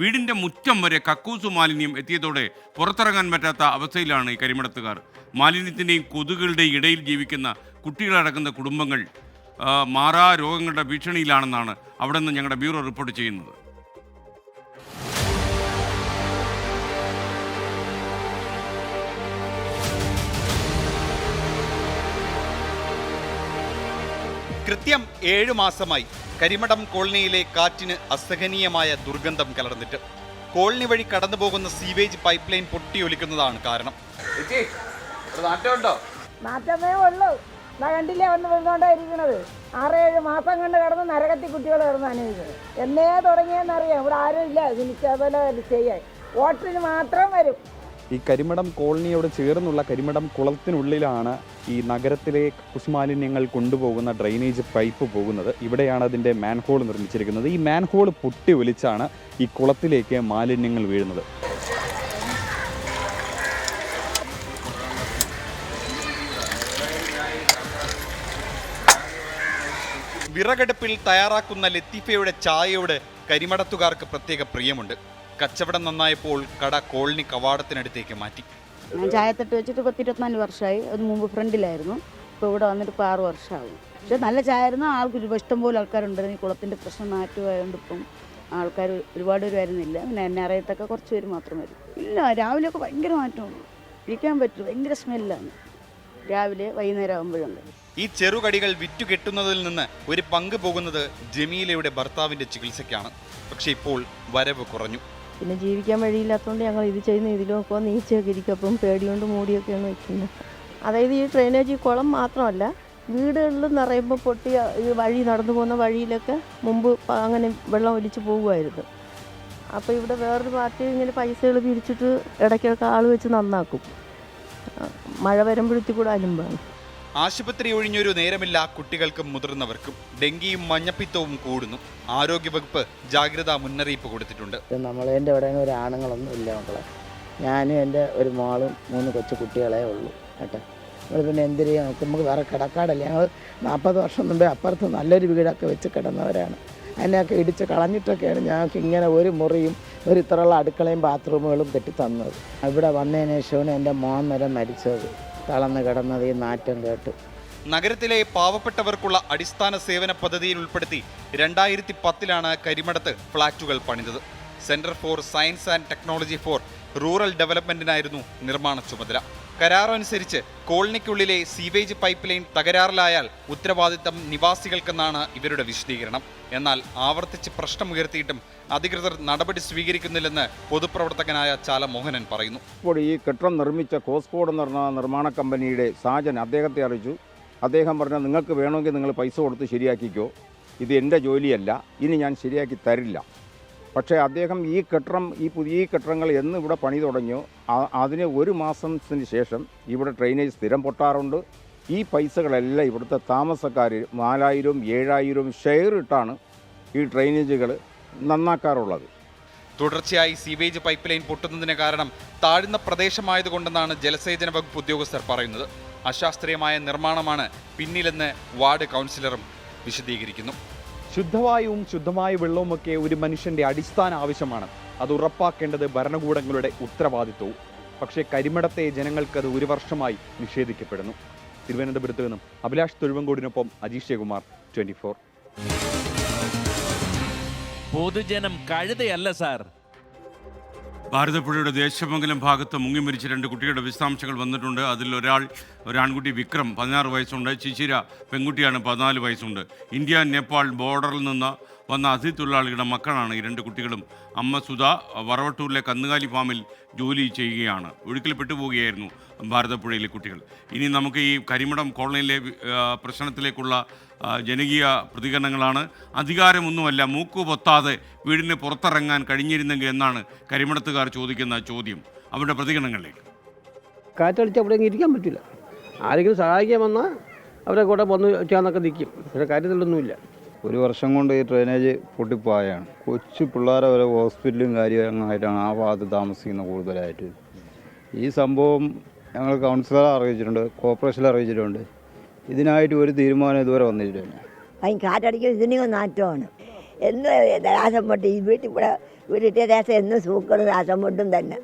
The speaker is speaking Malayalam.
വീടിന്റെ മുറ്റം വരെ കക്കൂസ് മാലിന്യം എത്തിയതോടെ പുറത്തിറങ്ങാൻ പറ്റാത്ത അവസ്ഥയിലാണ് ഈ കരിമടത്തുകാർ. മാലിന്യത്തിന്റെയും കൊതുകുകളുടെയും ഇടയിൽ ജീവിക്കുന്ന കുട്ടികളടക്കുന്ന കുടുംബങ്ങൾ മാറാ രോഗങ്ങളുടെ ഭീഷണിയിലാണെന്നാണ് അവിടെ നിന്ന് ഞങ്ങളുടെ ബ്യൂറോ റിപ്പോർട്ട് ചെയ്യുന്നത്. കൃത്യം ഏഴു മാസമായി കരിമടം കോളനിയിലെ കാറ്റിന് അസഹനീയമായ ദുർഗന്ധം കലർന്നിട്ട്. കോളനി വഴി കടന്നുപോകുന്ന സീവേജ് പൈപ്പ് ലൈൻ പൊട്ടിയൊലിക്കുന്നതാണ് കാരണം. മാറ്റമേ ഉള്ളൂ. കണ്ടില്ലേ വന്ന് വീണോണ്ടാ ഇരിക്കണത്? ആറേഴ് മാസം കൊണ്ട് കടന്ന് നരകത്തി കുട്ടികൾ കിടന്ന് അനുഭവിക്കുന്നത് എന്നേ തുടങ്ങിയെന്നറിയാം. ഇവിടെ ആരും ഇല്ല. അതുപോലെ ചെയ്യാൻ. വോട്ടിന് മാത്രം വരും. ഈ കരിമടം കോളനിയോട് ചേർന്നുള്ള കരിമടം കുളത്തിനുള്ളിലാണ് ഈ നഗരത്തിലെ കുശുമാലിന്യങ്ങൾ കൊണ്ടുപോകുന്ന ഡ്രെയിനേജ് പൈപ്പ് പോകുന്നത്. ഇവിടെയാണ് അതിന്റെ മാൻഹോൾ നിർമ്മിച്ചിരിക്കുന്നത്. ഈ മാൻഹോൾ പൊട്ടി ഒലിച്ചാണ് ഈ കുളത്തിലേക്ക് മാലിന്യങ്ങൾ വീഴുന്നത്. വിറകടുപ്പിൽ തയ്യാറാക്കുന്ന ലത്തീഫയുടെ ചായയോട് കരിമടത്തുകാർക്ക് പ്രത്യേക പ്രിയമുണ്ട്. കച്ചവടം നന്നായപ്പോൾ കട കോളനി കവാടത്തിനടുത്തേക്ക് മാറ്റി. ഞാൻ ചായത്തട്ട് വെച്ചിട്ട് പത്ത് ഇരുപത്തിനാല് വർഷമായി. അത് മുമ്പ് ഫ്രണ്ടിലായിരുന്നു. ഇപ്പോൾ ഇവിടെ വന്നിട്ട് ഇപ്പോൾ ആറ് വർഷമാകും. പക്ഷെ നല്ല ചായ ആയിരുന്നു ആൾക്ക് ഇഷ്ടം പോലെ ആൾക്കാരുണ്ടായിരുന്നു. ഈ കുളത്തിന്റെ പ്രശ്നം മാറ്റുമായതുകൊണ്ട് ഇപ്പം ആൾക്കാർ ഒരുപാട് പേര് വരുന്നില്ല. പിന്നെ എന്നെ അറിയത്തൊക്കെ കുറച്ച് പേര് മാത്രം വരും. ഇല്ല രാവിലെയൊക്കെ ഭയങ്കര മാറ്റമാണ്. ഇരിക്കാൻ പറ്റും. ഭയങ്കര സ്മെല്ലാണ്. രാവിലെ വൈകുന്നേരം ആകുമ്പോഴുണ്ട് ഈ ചെറുകടികൾ വിറ്റു കെട്ടുന്നതിൽ നിന്ന് ഒരു പങ്ക് പോകുന്നത് ജമീലയുടെ ഭർത്താവിന്റെ ചികിത്സയ്ക്കാണ്. പക്ഷേ ഇപ്പോൾ വരവ് കുറഞ്ഞു. പിന്നെ ജീവിക്കാൻ വഴിയില്ലാത്തതുകൊണ്ട് ഞങ്ങൾ ഇത് ചെയ്യുന്ന ഇതിലൊക്കെ നീച്ചയൊക്കെ ഇരിക്കും. അപ്പം പേടികൊണ്ട് മൂടിയൊക്കെയാണ് വെക്കുന്നത് അതായത് ഈ ഡ്രെയിനേജ് കുളം മാത്രമല്ല വീടുകളിൽ നിറയുമ്പോൾ പൊട്ടിയ ഈ വഴി നടന്നു പോകുന്ന വഴിയിലൊക്കെ മുമ്പ് അങ്ങനെ വെള്ളം ഒലിച്ച് പോകുമായിരുന്നു അപ്പോൾ ഇവിടെ വേറൊരു പാർട്ടി ഇങ്ങനെ പൈസകൾ പിരിച്ചിട്ട് ഇടയ്ക്കൊക്കെ ആൾ വെച്ച് നന്നാക്കും. മഴ വരുമ്പോഴത്തേക്കൂടെ അലുമ്പാണ്. ആശുപത്രി ഒഴിഞ്ഞൊരു നേരമില്ല കുട്ടികൾക്കും മുതിർന്നവർക്കും. ഡെങ്കിയും മഞ്ഞപ്പിത്തവും കൂടുന്നു. ആരോഗ്യവകുപ്പ് ജാഗ്രതാ മുന്നറിയിപ്പ് കൊടുത്തിട്ടുണ്ട്. നമ്മൾ എന്റെ ഇവിടെ ഒരു ആണുങ്ങളൊന്നും ഇല്ല മക്കളെ. ഞാനും എന്റെ ഒരു മോളും മൂന്ന് കൊച്ചു കുട്ടികളെ ഉള്ളൂ. കേട്ടോ? നമ്മൾ പിന്നെ എന്ത് ചെയ്യാം നമുക്ക് നമുക്ക് വേറെ കിടക്കാടല്ലേ? ഞങ്ങൾ നാൽപ്പത് വർഷം മുമ്പേ അപ്പുറത്ത് നല്ലൊരു വീടൊക്കെ വെച്ച് കിടന്നവരാണ്. അതിനെയൊക്കെ ഇടിച്ച് കളഞ്ഞിട്ടൊക്കെയാണ് ഞങ്ങൾക്ക് ഇങ്ങനെ ഒരു മുറിയും ഒരു ഇത്രയുള്ള അടുക്കളയും ബാത്റൂമുകളും കെട്ടി തന്നത്. ഇവിടെ വന്നതിന് ശേഷമാണ് എന്റെ മോൻ വരെ മരിച്ചത്. തളർന്ന് കിടന്നത് ഈ നാറ്റം കേട്ട്. നഗരത്തിലെ പാവപ്പെട്ടവർക്കുള്ള അടിസ്ഥാന സേവന പദ്ധതിയിൽ ഉൾപ്പെടുത്തി രണ്ടായിരത്തി പത്തിലാണ് കരിമടത്ത് ഫ്ളാറ്റുകൾ പണിതത്. Centre for science and technology for rural ഡെവലപ്മെന്റിനായിരുന്നു നിർമ്മാണ ചുമതല. കരാറനുസരിച്ച് കോളനിക്കുള്ളിലെ സീവേജ് പൈപ്പ് ലൈൻ തകരാറിലായാൽ ഉത്തരവാദിത്തം നിവാസികൾക്കെന്നാണ് ഇവരുടെ വിശദീകരണം. എന്നാൽ ആവർത്തിച്ച് പ്രശ്നമുയർത്തിയിട്ടും അധികൃതർ നടപടി സ്വീകരിക്കുന്നില്ലെന്ന് പൊതുപ്രവർത്തകനായ ചാല മോഹനൻ പറയുന്നു. ഇപ്പോൾ ഈ കെട്ടിടം നിർമ്മിച്ച കോസ്കോഡ് എന്ന് പറഞ്ഞ നിർമ്മാണ കമ്പനിയുടെ സാജൻ അദ്ദേഹത്തെ അറിയിച്ചു. അദ്ദേഹം പറഞ്ഞു നിങ്ങൾക്ക് വേണമെങ്കിൽ നിങ്ങൾ പൈസ കൊടുത്ത് ശരിയാക്കിക്കോ. ഇത് എന്റെ ജോലിയല്ല. ഇനി ഞാൻ ശരിയാക്കി തരില്ല. പക്ഷേ അദ്ദേഹം ഈ കെട്ടിടം ഈ പുതിയ കെട്ടിടങ്ങൾ എന്ന് ഇവിടെ പണി തുടങ്ങിയോ അതിന് ഒരു മാസത്തിന് ശേഷം ഇവിടെ ഡ്രെയിനേജ് സ്ഥിരം പൊട്ടാറുണ്ട്. ഈ പൈസകളെല്ലാം ഇവിടുത്തെ താമസക്കാർ നാലായിരവും ഏഴായിരവും ഷെയർ ഇട്ടാണ് ഈ ഡ്രെയിനേജുകൾ നന്നാക്കാറുള്ളത്. തുടർച്ചയായി സീവേജ് പൈപ്പ് ലൈൻ പൊട്ടുന്നതിന് കാരണം താഴ്ന്ന പ്രദേശമായതുകൊണ്ടെന്നാണ് ജലസേചന വകുപ്പ് ഉദ്യോഗസ്ഥർ പറയുന്നത്. അശാസ്ത്രീയമായ നിർമ്മാണമാണ് പിന്നിലെന്ന് വാർഡ് കൗൺസിലറും വിശദീകരിക്കുന്നു. ശുദ്ധവായുവും ശുദ്ധമായ വെള്ളവുമൊക്കെ ഒരു മനുഷ്യന്റെ അടിസ്ഥാന ആവശ്യമാണ്. അത് ഉറപ്പാക്കേണ്ടത് ഭരണകൂടങ്ങളുടെ ഉത്തരവാദിത്വവും. പക്ഷേ കരിമടത്തെ ജനങ്ങൾക്കത് ഒരു വർഷമായി നിഷേധിക്കപ്പെടുന്നു. തിരുവനന്തപുരത്ത് നിന്നും അഭിലാഷ് തൊഴുവങ്കോടിനൊപ്പം അജീഷ് കുമാർ ട്വന്റി ഫോർ. പൊതുജനം കഴുതയല്ല സാർ. ഭാരതപ്പുഴയുടെ ദേശമംഗലം ഭാഗത്ത് മുങ്ങി മരിച്ച രണ്ട് കുട്ടികളുടെ വിശദാംശങ്ങൾ വന്നിട്ടുണ്ട്. അതിൽ ഒരാൾ ഒരു ആൺകുട്ടി വിക്രം പതിനാറ് വയസ്സുണ്ട്. ചിച്ചിര പെൺകുട്ടിയാണ് പതിനാല് വയസ്സുണ്ട്. ഇന്ത്യ നേപ്പാൾ ബോർഡറിൽ നിന്ന് വന്ന അതിഥി തൊഴിലാളികളുടെ മക്കളാണ് ഈ രണ്ട് കുട്ടികളും. അമ്മ സുധ വറവട്ടൂരിലെ കന്നുകാലി ഫാമിൽ ജോലി ചെയ്യുകയാണ്. ഒഴുക്കിൽ പെട്ടുപോവുകയായിരുന്നു. ഭാരതപ്പുഴയിലെ കുട്ടികൾ. ഇനി നമുക്ക് ഈ കരിമടം കോളനിയിലെ പ്രശ്നത്തിലേക്കുള്ള ജനകീയ പ്രതികരണങ്ങളാണ്. അധികാരമൊന്നുമല്ല മൂക്കു പൊത്താതെ വീടിന് പുറത്തിറങ്ങാൻ കഴിഞ്ഞിരുന്നെങ്കിൽ എന്നാണ് കരിമടത്തുകാർ ചോദിക്കുന്ന ചോദ്യം. അവരുടെ പ്രതികരണങ്ങളിലേക്ക്. കാറ്റടിച്ച് അവിടെ ഇരിക്കാൻ പറ്റില്ല. ആരെങ്കിലും സഹായിക്കാൻ വന്നാൽ അവരെ കൂടെ വന്ന് ചെയ്യാന്നൊക്കെ നിൽക്കും. പക്ഷേ കാര്യത്തിലൊന്നുമില്ല. ഒരു വർഷം കൊണ്ട് ഈ ഡ്രെയിനേജ് പൊട്ടിപ്പോയാണ്. കൊച്ചു പിള്ളേരെ വരെ ഹോസ്പിറ്റലും കാര്യമായിട്ടാണ് ആ ഭാഗത്ത് താമസിക്കുന്നത് കൂടുതലായിട്ട്. ഈ സംഭവം ഞങ്ങൾ കൗൺസിലറെ അറിയിച്ചിട്ടുണ്ട് കോർപ്പറേഷനിൽ അറിയിച്ചിട്ടുണ്ട്. ഇതിനായിട്ട് ഒരു തീരുമാനം ഇതുവരെ വന്നിട്ടില്ല. അതിന് കാറ്റടിക്കുന്ന ഇതിനും നാറ്റമാണ്. എന്ന് ദാസം പൊട്ടി ഈ വീട്ടിൽ ഇവിടെ വീട്ടിന്റെ രാസം എന്നും സൂക്കറും രാസം പൊട്ടും തന്നെ.